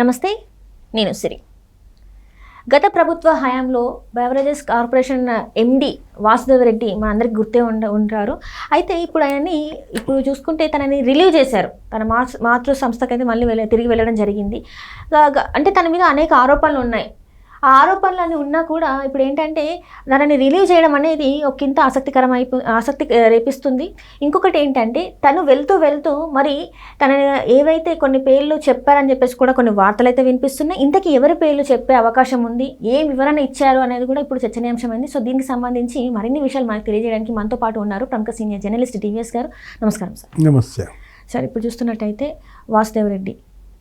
నమస్తే నేను సిరి. గత ప్రభుత్వ హయాంలో beverages corporation MD Vasudev Reddy మా అందరికి గుర్తే ఉండ ఉంటారు. అయితే ఇప్పుడు ఆయనని ఇప్పుడు చూసుకుంటే తనని రిలీవ్ చేశారు. తన మాతృ మాతృ సంస్థకైతే మళ్ళీ వెళ్ళ తిరిగి వెళ్ళడం జరిగింది. అంటే తన మీద అనేక ఆరోపణలు ఉన్నాయి ఆ ఆరోపణలు ఉన్నా కూడా ఇప్పుడు ఏంటంటే తనని రిలీవ్ చేయడం అనేది ఒకంత ఆసక్తికరం అయిపో ఆసక్తి రేపిస్తుంది. ఇంకొకటి ఏంటంటే తను వెళ్తూ వెళ్తూ మరి తన ఏవైతే కొన్ని పేర్లు చెప్పారని చెప్పేసి కూడా కొన్ని వార్తలు అయితే వినిపిస్తున్నాయి. ఇంతకీ ఎవరి పేర్లు చెప్పే అవకాశం ఉంది? ఏ వివరణ ఇచ్చారు అనేది కూడా ఇప్పుడు చర్చనీయాంశమైంది. సో దీనికి సంబంధించి మరిన్ని విషయాలు మనకు తెలియజేయడానికి మనతో పాటు ఉన్నారు ప్రముఖ సీనియర్ జర్నలిస్ట్ టీవీఎస్ గారు. నమస్కారం సార్. నమస్తే. సార్ ఇప్పుడు చూస్తున్నట్టయితే వాసుదేవరెడ్డి.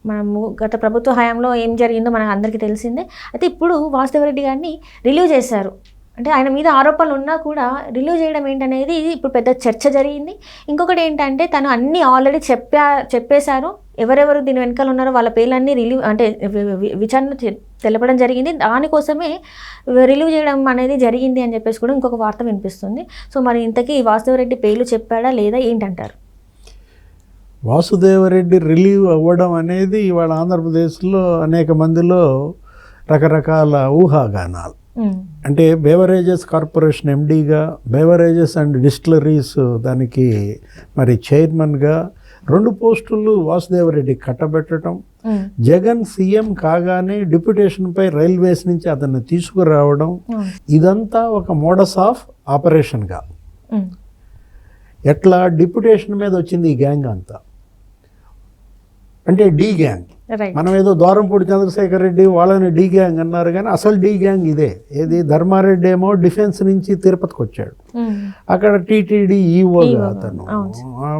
మనము గత ప్రభుత్వ హయాంలో ఏం జరిగిందో మనకు అందరికీ తెలిసిందే. అయితే ఇప్పుడు వాసుదేవరెడ్డి గారిని రిలీవ్ చేశారు. అంటే ఆయన మీద ఆరోపణలు ఉన్నా కూడా రిలీవ్ చేయడం ఏంటనేది ఇప్పుడు పెద్ద చర్చ జరిగింది. ఇంకొకటి ఏంటంటే తను అన్నీ ఆల్రెడీ చెప్పా చెప్పేశారు. ఎవరెవరు దీని వెనకాల ఉన్నారో వాళ్ళ పేర్లన్నీ రిలీవ్ అంటే విచారణ తె- తెలపడం జరిగింది. దానికోసమే రిలీవ్ చేయడం అనేది జరిగింది అని చెప్పేసి కూడా ఇంకొక వార్త వినిపిస్తుంది. సో మరి ఇంతకీ వాసుదేవరెడ్డి పేర్లు చెప్పాడా లేదా ఏంటంటారు? వాసుదేవరెడ్డి రిలీవ్ అవ్వడం అనేది ఇవాళ ఆంధ్రప్రదేశ్లో అనేక మందిలో రకరకాల ఊహాగానాలు. అంటే బేవరేజెస్ కార్పొరేషన్ ఎండీగా బేవరేజెస్ అండ్ డిస్టిలరీస్ దానికి మరి చైర్మన్గా రెండు పోస్టులు వాసుదేవరెడ్డి కట్టబెట్టడం. జగన్ సీఎం కాగానే డిప్యుటేషన్పై రైల్వేస్ నుంచి అతన్ని తీసుకురావడం. ఇదంతా ఒక మోడస్ ఆఫ్ ఆపరేషన్గా. ఎట్లా డిప్యుటేషన్ మీద వచ్చింది ఈ గ్యాంగ్ అంతా అంటే డి గ్యాంగ్. మనం ఏదో ద్వారంపూడి చంద్రశేఖర్ రెడ్డి వాళ్ళని డి గ్యాంగ్ అన్నారు కానీ అసలు డి గ్యాంగ్ ఇదే. ఏది ధర్మారెడ్డి ఏమో డిఫెన్స్ నుంచి తిరుపతికి వచ్చాడు. అక్కడ టీటీడీ ఈవోగా, అతను.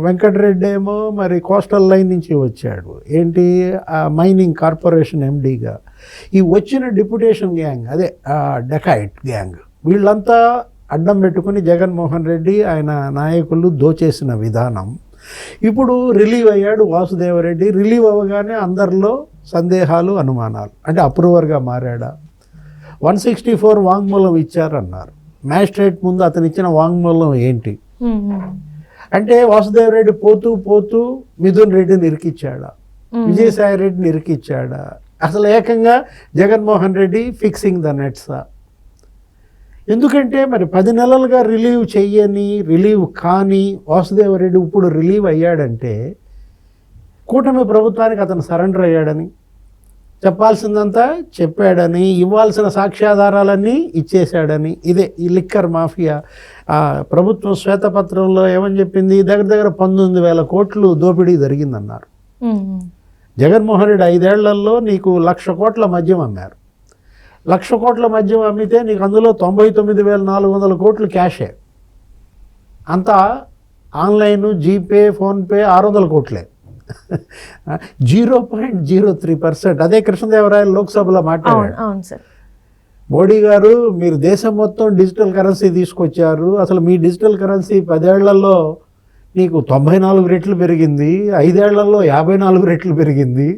వెంకటరెడ్డి ఏమో మరి కోస్టల్ లైన్ నుంచి వచ్చాడు. ఏంటి? ఆ మైనింగ్ కార్పొరేషన్ ఎండీగా. ఈ వచ్చిన డిప్యుటేషన్ గ్యాంగ్ అదే డెకాయిట్ గ్యాంగ్. వీళ్ళంతా అడ్డం పెట్టుకుని జగన్మోహన్ రెడ్డి ఆయన నాయకులు దోచేసిన విధానం. ఇప్పుడు రిలీవ్ అయ్యాడు వాసుదేవరెడ్డి. రిలీవ్ అవ్వగానే అందరిలో సందేహాలు అనుమానాలు. అంటే అప్రూవర్గా మారాడా? వన్ సిక్స్టీ ఫోర్ వాంగ్మూలం ఇచ్చారన్నారు. మ్యాజిస్ట్రేట్ ముందు అతను ఇచ్చిన వాంగ్మూలం ఏంటి. అంటే వాసుదేవరెడ్డి పోతూ పోతూ మిథున్ రెడ్డిని ఇరికిచ్చాడా. విజయసాయి రెడ్డిని ఇరికిచ్చాడా? అసలు ఏకంగా జగన్మోహన్ రెడ్డి ఫిక్సింగ్ ద నెట్సా ఎందుకంటే మరి పది నెలలుగా రిలీవ్ చెయ్యని రిలీవ్ కాని వాసుదేవరెడ్డి ఇప్పుడు రిలీవ్ అయ్యాడంటే కూటమి ప్రభుత్వానికి అతను సరెండర్ అయ్యాడని చెప్పాల్సిందంతా చెప్పాడని ఇవ్వాల్సిన సాక్ష్యాధారాలన్నీ ఇచ్చేశాడని ఇదే ఈ లిక్కర్ మాఫియా. ప్రభుత్వం శ్వేతపత్రంలో ఏమని చెప్పింది? దగ్గర దగ్గర పంతొమ్మిది వేల కోట్లు దోపిడీ జరిగిందన్నారు. జగన్మోహన్ రెడ్డి ఐదేళ్ళలో నీకు లక్ష కోట్ల మద్యం అమ్మారు. లక్ష కోట్ల మద్యం అమ్మితే నీకు అందులో తొంభై తొమ్మిది వేల నాలుగు వందల కోట్లు క్యాషే. అంతా ఆన్లైన్ జీపే ఫోన్పే ఆరు వందల కోట్లే. Zero point zero three percent. అదే కృష్ణదేవరాయలు లోక్సభలో సార్. మోడీ గారు మీరు దేశం మొత్తం డిజిటల్ కరెన్సీ తీసుకొచ్చారు. అసలు మీ డిజిటల్ కరెన్సీ పదేళ్ళలో నీకు తొంభై నాలుగు రెట్లు పెరిగింది. ఐదేళ్ళలో యాభై నాలుగు రెట్లు పెరిగింది.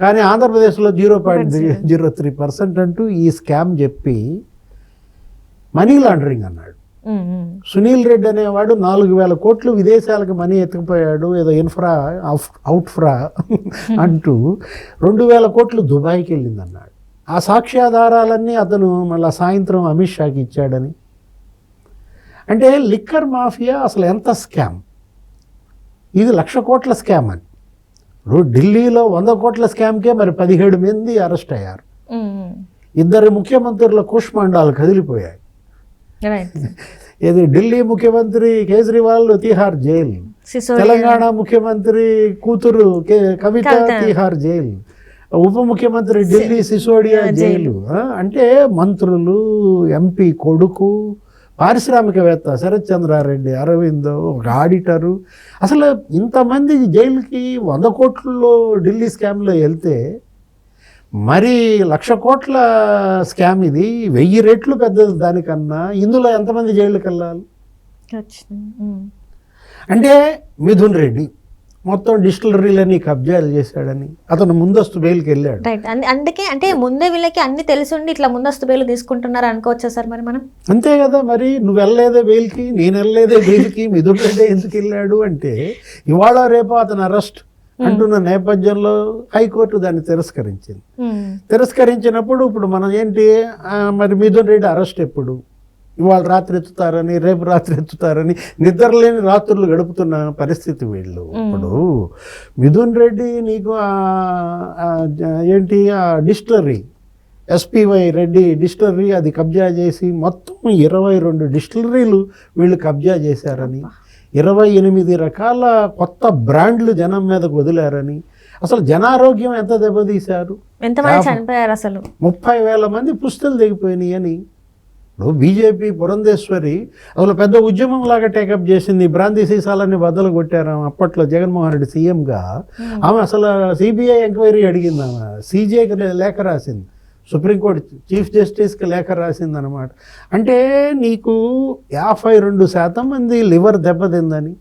కానీ ఆంధ్రప్రదేశ్లో zero point zero three percent అంటూ ఈ స్కామ్ చెప్పి మనీ లాండరింగ్ అన్నాడు. సునీల్ రెడ్డి అనేవాడు నాలుగు వేల కోట్లు విదేశాలకు మనీ ఎత్తుకుపోయాడు ఏదో ఇన్ఫ్రా అవుట్- అవుట్ఫ్రా అంటూ రెండు వేల కోట్లు దుబాయ్కి వెళ్ళింది అన్నాడు. ఆ సాక్ష్యాధారాలన్నీ అతను మళ్ళా సాయంత్రం అమిత్ షాకి ఇచ్చాడని. అంటే లిక్కర్ మాఫియా అసలు ఎంత స్కామ్? ఇది లక్ష కోట్ల స్కామ్ అని. ఇప్పుడు ఢిల్లీలో వంద కోట్ల స్కామ్కే మరి పదిహేడు మంది అరెస్ట్ అయ్యారు. ఇద్దరు ముఖ్యమంత్రుల కుష్మండాలు కదిలిపోయాయి ఇది ఢిల్లీ ముఖ్యమంత్రి కేజ్రీవాల్ తిహార్ జైలు. తెలంగాణ ముఖ్యమంత్రి కూతురు కవిత. తిహార్ జైలు ఉప ముఖ్యమంత్రి ఢిల్లీ సిసోడియా జైలు. అంటే మంత్రులు ఎంపీ కొడుకు పారిశ్రామికవేత్త శరత్ చంద్రారెడ్డి అరవింద్ ఒక ఆడిటరు. అసలు ఇంతమంది జైలుకి వంద కోట్లలో ఢిల్లీ స్కామ్లో వెళ్తే మరి లక్ష కోట్ల స్కామ్ ఇది. వెయ్యి రెట్లు పెద్దది దానికన్నా ఇందులో ఎంతమంది జైలుకి వెళ్ళాలి. అంటే మిథున్ రెడ్డి. మొత్తం డిస్టిలరీలని కబ్జాలు చేశాడని. అతను ముందస్తు బెయిల్కి వెళ్ళాడు. అందుకే అంటే ముందే వీళ్ళకి అన్ని తెలిసి ఇట్లా ముందస్తు బేలు తీసుకుంటున్నారు అనుకోవచ్చా సార్ మరి మనం? అంతే కదా మరి నువ్వు వెళ్ళలేదే బెయిల్కి నేను వెళ్ళలేదే బెయిల్కి మిథున్ రెడ్డి ఎందుకు వెళ్ళాడు అంటే ఇవాళ రేపు అతను అరెస్ట్ అంటున్న నేపథ్యంలో హైకోర్టు దాన్ని తిరస్కరించింది. ఉమ్. తిరస్కరించినప్పుడు ఇప్పుడు మనం ఏంటి మరి మిథున్ రెడ్డి అరెస్ట్ ఎప్పుడు? ఇవాళ రాత్రి ఎత్తుతారని రేపు రాత్రి ఎత్తుతారని నిద్రలేని రాత్రులు గడుపుతున్న పరిస్థితి వీళ్ళు. ఇప్పుడు మిథున్ రెడ్డి నీకు ఏంటి ఆ డిస్టిలరీ ఎస్పివై రెడ్డి డిస్టిలరీ అది కబ్జా చేసి మొత్తం ఇరవై రెండు డిస్టిలరీలు వీళ్ళు కబ్జా చేశారని ఇరవై ఎనిమిది రకాల కొత్త బ్రాండ్లు జనం మీదకు వదిలారని అసలు జనారోగ్యం ఎంత దెబ్బతీశారు? ముప్పై వేల మంది పుస్తలు దిగిపోయినాయి అని ఇప్పుడు బీజేపీ పురంధేశ్వరి అసలు పెద్ద ఉద్యమం లాగా టేకప్ చేసింది. బ్రాంతి సీసాలన్నీ బద్దలు కొట్టారు అప్పట్లో జగన్మోహన్ రెడ్డి సీఎంగా ఆమె అసలు సిబిఐ ఎంక్వైరీ అడిగింది ఆమె. సీజేకి లేఖ రాసింది. సుప్రీంకోర్టు చీఫ్ జస్టిస్కి లేఖ రాసింది అనమాట అంటే నీకు యాభై రెండు శాతం మంది లివర్ దెబ్బతిందని.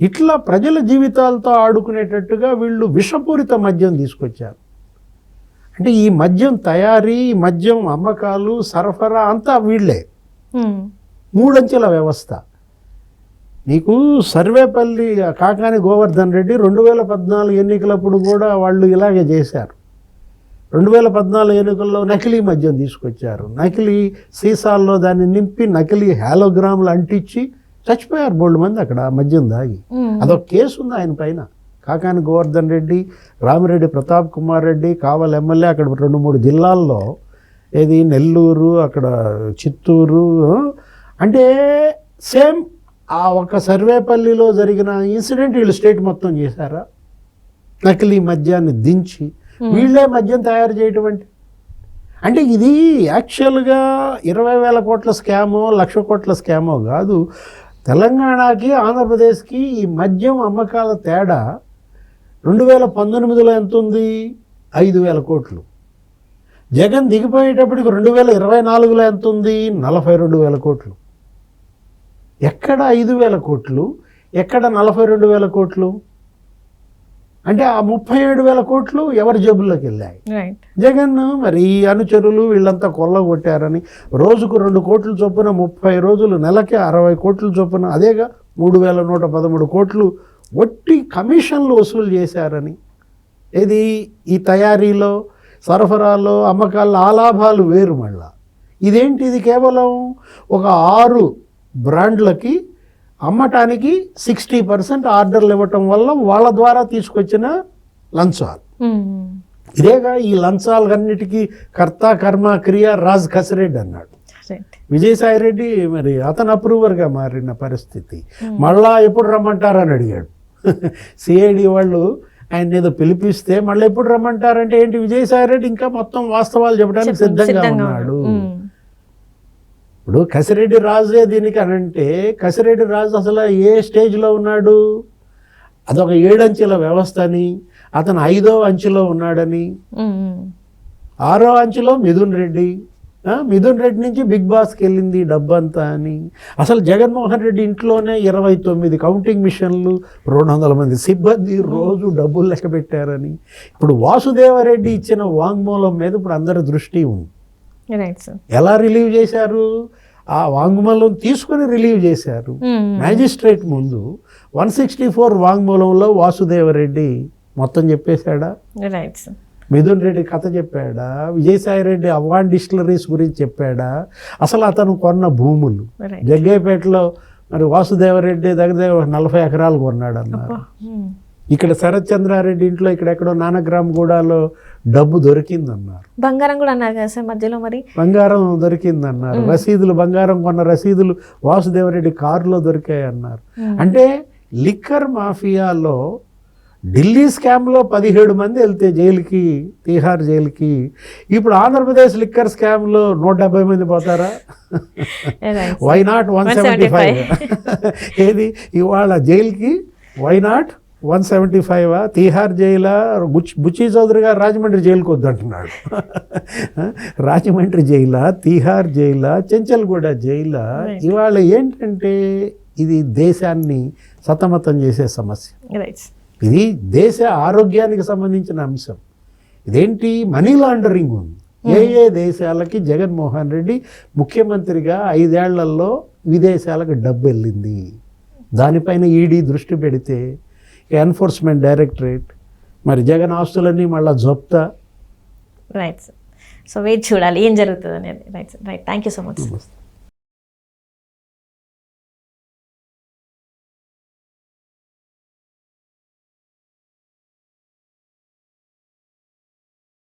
ఇట్లా ప్రజల జీవితాలతో ఆడుకునేటట్టుగా వీళ్ళు విషపూరిత మద్యం తీసుకొచ్చారు. అంటే ఈ మద్యం తయారీ మద్యం అమ్మకాలు సరఫరా అంతా వీళ్ళే. మూడంచెల వ్యవస్థ. నీకు సర్వేపల్లి కాకాని గోవర్ధన్ రెడ్డి రెండు వేల పద్నాలుగు ఎన్నికలప్పుడు కూడా వాళ్ళు ఇలాగే చేశారు. రెండు వేల పద్నాలుగు ఎన్నికల్లో నకిలీ మద్యం తీసుకొచ్చారు. నకిలీ సీసాల్లో దాన్ని నింపి నకిలీ హాలోగ్రాములు అంటించి చచ్చిపోయారు బోల్డ్ మంది అక్కడ మద్యం దాగి. అదొక కేసు ఉంది ఆయన పైన. కాకాని గోవర్ధన్ రెడ్డి రామిరెడ్డి ప్రతాప్ కుమార్ రెడ్డి కావల్ ఎమ్మెల్యే అక్కడ రెండు మూడు జిల్లాల్లో ఏది నెల్లూరు అక్కడ చిత్తూరు అంటే సేమ్ ఆ ఒక సర్వేపల్లిలో జరిగిన ఇన్సిడెంట్ వీళ్ళు స్టేట్ మొత్తం చేశారా? నకిలీ మద్యాన్ని దించి వీళ్ళే మద్యం తయారు చేయటం అంటే? అంటే ఇది యాక్చువల్గా ఇరవై వేల కోట్ల స్కామో లక్ష కోట్ల స్కామో కాదు. తెలంగాణకి ఆంధ్రప్రదేశ్కి ఈ మద్యం అమ్మకాల తేడా రెండు వేల పంతొమ్మిదిలో ఎంత ఉంది ఐదు వేల కోట్లు. జగన్ దిగిపోయేటప్పటికి రెండు వేల ఇరవై నాలుగులో ఎంత ఉంది నలభై రెండు వేల కోట్లు. ఎక్కడ ఐదు వేల కోట్లు? ఎక్కడ నలభై రెండు వేల కోట్లు? అంటే ఆ ముప్పై ఏడు వేల కోట్లు ఎవరి జేబుల్లోకి వెళ్ళాయి? జగన్ మరి ఈ అనుచరులు వీళ్ళంతా కొల్లగొట్టారని రోజుకు రెండు కోట్ల చొప్పున ముప్పై రోజులు నెలకి అరవై కోట్ల చొప్పున అదేగా మూడు వేల నూట పదమూడు కోట్లు ఒట్టి కమిషన్లు వసూలు చేశారని. ఇది ఈ తయారీలో సరఫరాలో అమ్మకాల్లో ఆ లాభాలు వేరు మళ్ళా. ఇదేంటి ఇది కేవలం ఒక ఆరు బ్రాండ్లకి అమ్మటానికి సిక్స్టీ పర్సెంట్ ఆర్డర్లు ఇవ్వటం వల్ల వాళ్ళ ద్వారా తీసుకొచ్చిన లంచాలు. ఇదేగా ఈ లంచాలన్నిటికీ కర్త కర్మ క్రియ రాజ్ ఖసిరెడ్డి అన్నాడు. విజయసాయి రెడ్డి మరి అతను అప్రూవర్గా మారిన పరిస్థితి. మళ్ళా ఎప్పుడు రమ్మంటారని అడిగాడు. సిఐడి వాళ్ళు ఆయన ఏదో పిలిపిస్తే మళ్ళీ ఎప్పుడు రమ్మంటారంటే ఏంటి విజయసాయి రెడ్డి ఇంకా మొత్తం వాస్తవాలు చెప్పడానికి సిద్ధంగా ఉన్నాడు. ఇప్పుడు కసిరెడ్డి రాజే దీనికి అనంటే కసిరెడ్డి రాజు అసలు ఏ స్టేజ్లో ఉన్నాడు అదొక ఏడంచెల వ్యవస్థ అని అతను ఐదో అంచెలో ఉన్నాడని. ఆరో అంచెలో మిథున్ రెడ్డి మిథున్ రెడ్డి నుంచి బిగ్ బాస్కి వెళ్ళింది డబ్బంతా అని. అసలు జగన్మోహన్ రెడ్డి ఇంట్లోనే ఇరవై తొమ్మిది కౌంటింగ్ మిషన్లు రెండు వందల మంది సిబ్బంది రోజు డబ్బులు లెక్క పెట్టారని ఇప్పుడు వాసుదేవరెడ్డి ఇచ్చిన వాంగ్మూలం మీద ఇప్పుడు అందరి దృష్టి ఉంది. ఎలా రిలీవ్ చేశారు? ఆ వాంగ్మూలం తీసుకొని రిలీవ్ చేశారు. ఉమ్. మ్యాజిస్ట్రేట్ ముందు వన్ సిక్స్టీ ఫోర్ వాంగ్మూలంలో వాసుదేవరెడ్డి మొత్తం చెప్పేశాడా? రైట్ సార్ మిథున్ రెడ్డి కథ చెప్పాడా? విజయసాయి రెడ్డి అవాన్ డిస్టిలరీస్ గురించి చెప్పాడా? అసలు అతను కొన్న భూములు. రైట్ జగ్గయ్యపేటలో మరి వాసుదేవరెడ్డి దగ్గర దగ్గర నలభై ఎకరాలు కొన్నాడు అన్నారు ఉమ్. ఇక్కడ శరత్ చంద్రారెడ్డి ఇంట్లో ఇక్కడెక్కడో నానగ్రామ్ గూడాలో డబ్బు దొరికిందన్నారు. బంగారం కూడా అన్నారు కదా సార్ మధ్యలో మరి. బంగారం దొరికిందన్నారు. రసీదులు బంగారం కొన్న రసీదులు వాసుదేవరెడ్డి కారులో దొరికాయి అన్నారు ఉమ్. అంటే లిక్కర్ మాఫియాలో ఢిల్లీ స్కామ్లో పదిహేడు మంది వెళ్తే జైలుకి తీహార్ జైలుకి. ఇప్పుడు ఆంధ్రప్రదేశ్ లిక్కర్ స్కామ్లో నూట డెబ్బై మంది పోతారా? Why not one seventy five ఏది? ఇవాళ జైలుకి why not one seventy five Tihar జైలా? బుచ్ బుచ్చి చౌదరి గారు రాజమండ్రి జైలుకి వద్దంటున్నాడు. రాజమండ్రి జైలా తీహార్ జైలా చెంచల్గూడ జైలా? ఇవాళ ఏంటంటే ఇది దేశాన్ని సతమతం చేసే సమస్య. రైట్ ఇది దేశ ఆరోగ్యానికి సంబంధించిన అంశం. ఇదేంటి? మనీ లాండరింగ్ ఉంది. ఏ ఏ దేశాలకి జగన్మోహన్ రెడ్డి ముఖ్యమంత్రిగా ఐదేళ్ళలో విదేశాలకు డబ్బు వెళ్ళింది? దానిపైన ఈడీ దృష్టి పెడితే ఎన్ఫోర్స్మెంట్ డైరెక్టరేట్ మరి జగన్ ఆస్తులన్నీ మళ్ళీ జప్తా? రైట్ సార్ సో వెయిట్ చూడాలి. ఏం జరుగుతుంది అనేది right right thank you so much sir